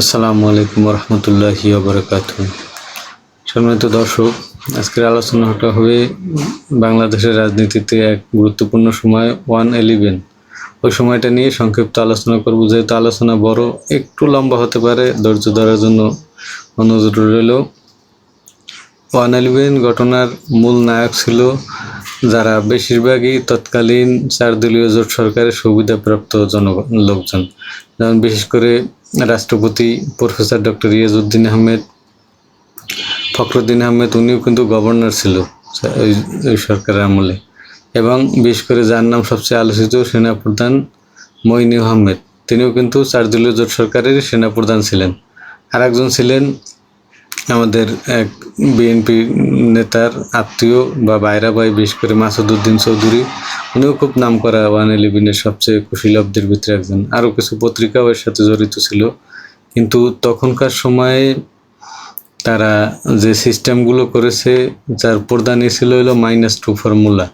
আসসালামু আলাইকুম রহমতুল্লাহি বরকাত সম্মানিত দর্শক, আজকের আলোচনাটা হবে বাংলাদেশের রাজনীতিতে এক গুরুত্বপূর্ণ সময়, ওয়ান এলিভেন ওই সময়টা নিয়ে সংক্ষিপ্ত আলোচনা করব, যেহেতু আলোচনা বড়, একটু লম্বা হতে পারে, ধৈর্য ধরার জন্য অনুরোধ রইল। ওয়ান এলিভেন ঘটনার মূল নায়ক ছিল যারা বেশিরভাগই তৎকালীন চার দলীয় জোট সরকারের সুবিধাপ্রাপ্ত জন লোকজন। যেমন বিশেষ করে রাষ্ট্রপতি প্রফেসর ডক্টর ইয়াজউদ্দিন আহমেদ, ফখরুদ্দিন আহমেদ, উনিও কিন্তু গভর্নর ছিল ওই সরকারের আমলে। এবং বিশেষ করে যার নাম সবচেয়ে আলোচিত সেনাপ্রধান মইনু আহমেদ, তিনিও কিন্তু চার দলীয় জোট সরকারের সেনাপ্রধান ছিলেন। আর একজন ছিলেন আমাদের এক বিএনপি নেতার আত্মীয় বা বাইরা ভাই, বিশেষ করে মাসুদুদ্দিন চৌধুরী, উনিও খুব নাম করা ওয়ান ইলেভেনের সবচেয়ে কুশীলবদের ভিতরে একজন। আরও কিছু পত্রিকাও এর সাথে জড়িত ছিল। কিন্তু তখনকার সময়ে তারা যে সিস্টেমগুলো করেছে, যার প্রধানই ছিল হলো minus two formula.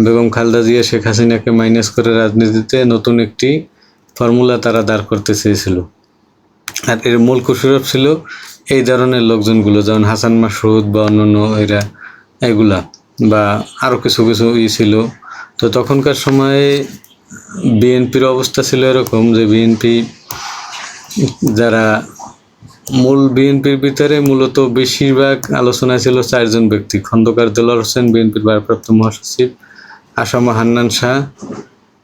Begum Khaleda Zia, Sheikh হাসিনাকে মাইনাস করে রাজনীতিতে নতুন একটি ফর্মুলা তারা দাঁড় করতে চেয়েছিল। আর এর মূল কুশীরব ছিল এই ধরনের লোকজনগুলো, যেমন হাসান মাসুদ বা অন্যান্য এরা, এগুলা, বা আরও কিছু কিছু ই ছিল। তো তখনকার সময়ে বিএনপির অবস্থা ছিল এরকম যে বিএনপি যারা মূল বিএনপির ভিতরে মূলত বেশিরভাগ আলোচনা ছিল চারজন ব্যক্তি, খন্দকার দেলোয়ার হোসেন, বিএনপির ভারপ্রাপ্ত মহাসচিব, আসামা হান্নান শাহ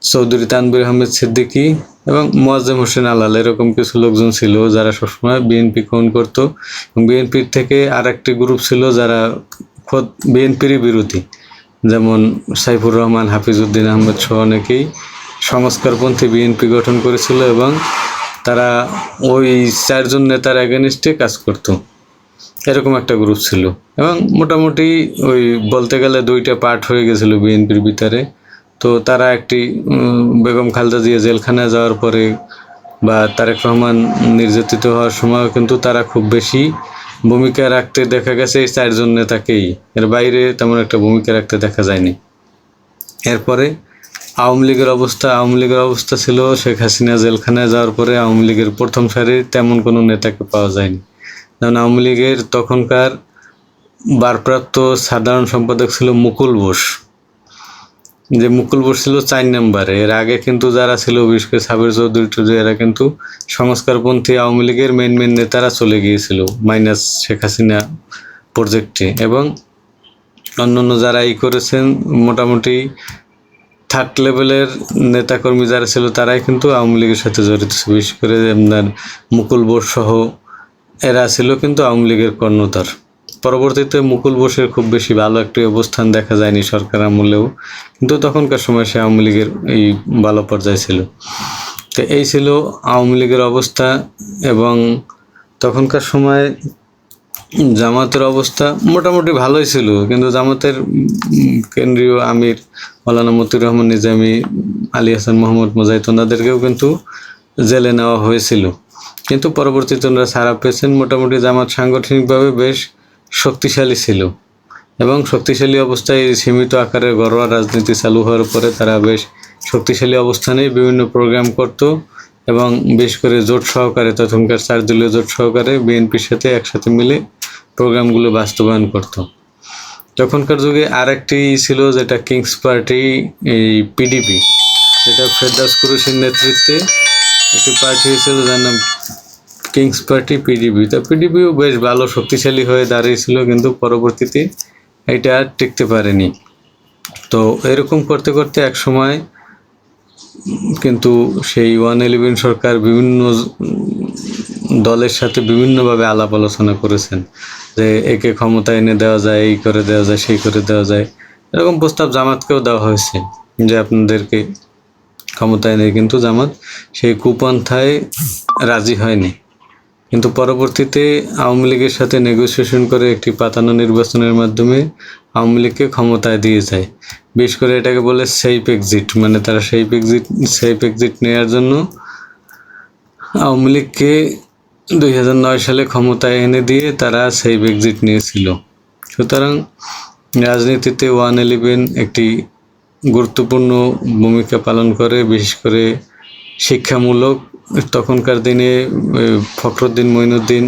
চৌধুরী তানবির আহমেদ সিদ্দিকী এবং মোয়াজ্জেম হোসেন আলাল, এরকম কিছু লোকজন ছিল যারা সবসময় বিএনপি খুন করতো। এবং বিএনপির থেকে আর একটি গ্রুপ ছিল যারা খোদ বিএনপিরই বিরোধী। যেমন সাইফুর রহমান, হাফিজউদ্দিন আহমেদ সহ অনেকেই সংস্কারপন্থী বিএনপি গঠন করেছিল এবং তারা ওই চারজন নেতার অ্যাগেনিস্টে কাজ করতো। এরকম একটা গ্রুপ ছিল। এবং মোটামুটি ওই বলতে গেলে দুইটা পার্ট হয়ে গেছিল বিএনপির ভিতরে। তো তারা একটি বেগম খালেদা জিয়া জেলখানায় যাওয়ার পরে বা তারেক রহমান নির্যাতিত হওয়ার সময় কিন্তু তারা খুব বেশি ভূমিকা রাখতে দেখা গেছে। এই চারজন নেতাকেই। এর বাইরে তেমন একটা ভূমিকা রাখতে দেখা যায়নি। এরপরে আওয়ামী লীগের অবস্থা, আওয়ামী লীগের অবস্থা ছিল শেখ হাসিনা জেলখানায় যাওয়ার পরে আওয়ামী লীগের প্রথম সারির তেমন কোনো নেতাকে পাওয়া যায়নি। যেমন আওয়ামী লীগের তখনকার ভারপ্রাপ্ত সাধারণ সম্পাদক ছিল মুকুল বোস। যে মুকুল বোস ছিল চার নম্বরে। এর আগে কিন্তু যারা ছিল, বিশেষ করে সাবির চৌধুরী টুজু এরা কিন্তু সংস্কারপন্থী আওয়ামী লীগের মেন মেন নেতারা চলে গিয়েছিল, মাইনাস শেখ হাসিনা প্রজেক্টে এবং অন্যান্য যারা ই করেছেন, মোটামুটি থার্ড লেভেলের নেতাকর্মী যারা ছিল, তারাই কিন্তু আওয়ামী লীগের সাথে জড়িত ছিল। বিশেষ করে আপনার মুকুল বোস সহ এরা ছিল কিন্তু আওয়ামী লীগের কর্ণধার। পরবর্তীতে মুকুল বোসের খুব বেশি ভালো একটি অবস্থান দেখা যায়নি সরকার আমলেও। কিন্তু তখনকার সময় সে আওয়ামী লীগের এই ভালো পর্যায়ে ছিল। তো এই ছিল আওয়ামী লীগের অবস্থা এবং তখনকার সময় জামাতের অবস্থা মোটামুটি ভালোই ছিল। কিন্তু জামাতের কেন্দ্রীয় আমির মৌলানা মতিউর রহমান নিজামী, আলী হাসান মোহাম্মদ মোজাহিদ, ওনাদেরকেও কিন্তু জেলে নেওয়া হয়েছিল। কিন্তু পরবর্তীতে ওনারা ছাড়া পেয়েছেন। মোটামুটি জামাত সাংগঠনিকভাবে বেশ শক্তিশালী ছিল। এবং শক্তিশালী অবস্থায় সীমিত আকারে ঘরোয়া রাজনীতি চালু হওয়ার পরে তারা বেশ শক্তিশালী অবস্থানে বিভিন্ন প্রোগ্রাম করত এবং বেশ করে জোট সহকারে তখনকার চার দলীয় জোট সহকারে বিএনপির সাথে একসাথে মিলে প্রোগ্রামগুলো বাস্তবায়ন করত। তখনকার যুগে আর একটি ছিল যেটা কিংস পার্টি, এই পিডিপি, যেটা ফেরদাস কুরুশির নেতৃত্বে একটি পার্টি হয়েছিল যার নাম কিংস পার্টি পিডিপি তো পিডিপিও বেশ ভালো, শক্তিশালী হয়ে দাঁড়িয়েছিল কিন্তু পরবর্তীতে এটা আর টিকতে পারেনি। তো এরকম করতে করতে এক সময় কিন্তু সেই ওয়ান ইলেভেন সরকার বিভিন্ন দলের সাথে বিভিন্নভাবে আলাপ আলোচনা করেছেন যে একে ক্ষমতা এনে দেওয়া যায়, এই করে দেওয়া যায়, সেই করে দেওয়া যায়। এরকম প্রস্তাব জামাতকেও দেওয়া হয়েছে যে আপনাদেরকে ক্ষমতা এনে কিন্তু জামাত সেই কুপন্থায় রাজি হয়নি। কিন্তু পরবর্তীতে আওয়ামী লীগের সাথে নেগোসিয়েশন করে একটি পাতানো নির্বাচনের মাধ্যমে আওয়ামী লীগকে ক্ষমতায় দিয়ে যায়। বিশেষ করে এটাকে বলে সেফ এক্সিট মানে তারা সেফ এক্সিট সেফ এক্সিট নেওয়ার জন্য আওয়ামী লীগকে দুই হাজার নয় সালে ক্ষমতায় এনে দিয়ে তারা সেফ এক্সিট নিয়েছিল। সুতরাং রাজনীতিতে ওয়ান ইলেভেন একটি গুরুত্বপূর্ণ ভূমিকা পালন করে, বিশেষ করে শিক্ষামূলক তখনকার দিনে ফখরুদ্দিন, মঈনুদ্দিন,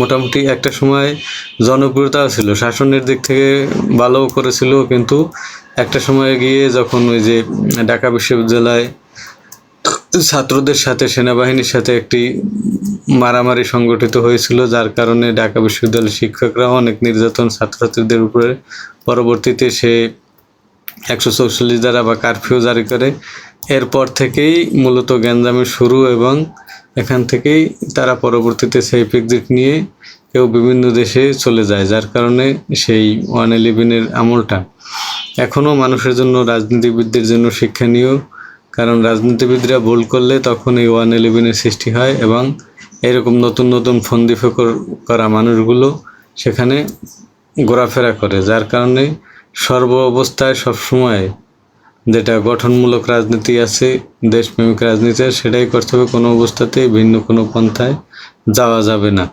মোটামুটি একটা সময় জনপ্রিয়তা ছিল। শাসনের দিক থেকে ভালো করেছিল, কিন্তু একটা সময় গিয়ে যখন ওই যে ঢাকা বিশ্ববিদ্যালয় ছাত্রদের সাথে, সেনাবাহিনীর সাথে একটি মারামারি সংগঠিত হয়েছিল, যার কারণে ঢাকা বিশ্ববিদ্যালয়ের শিক্ষকরা অনেক নির্যাতন ছাত্রছাত্রীদের উপরে পরবর্তীতে সে একশো চৌচল্লিশ দ্বারা বা কারফিউ জারি করে এরপর থেকেই মূলত গ্যাঞ্জামের শুরু এবং এখান থেকেই তারা পরবর্তীতে সেই পিকজিট নিয়ে কেউ বিভিন্ন দেশে চলে যায়, যার কারণে সেই ওয়ান ইলেভেনের আমলটা। এখনও মানুষের জন্য, রাজনীতিবিদদের জন্য শিক্ষণীয়, কারণ রাজনীতিবিদরা ভুল করলে তখন এই ওয়ান ইলেভেনের সৃষ্টি হয় এবং এরকম নতুন নতুন ফন্দি ফকর করা মানুষগুলো সেখানে ঘোরাফেরা করে, যার কারণে সর্ব অবস্থায় সবসময় যেটা গঠনমূলক রাজনীতি আছে, দেশপ্রেমিক রাজনীতি সেটাই করতে হবে কোনো অবস্থাতেই, ভিন্ন কোনো পন্থায় যাওয়া যাবে না।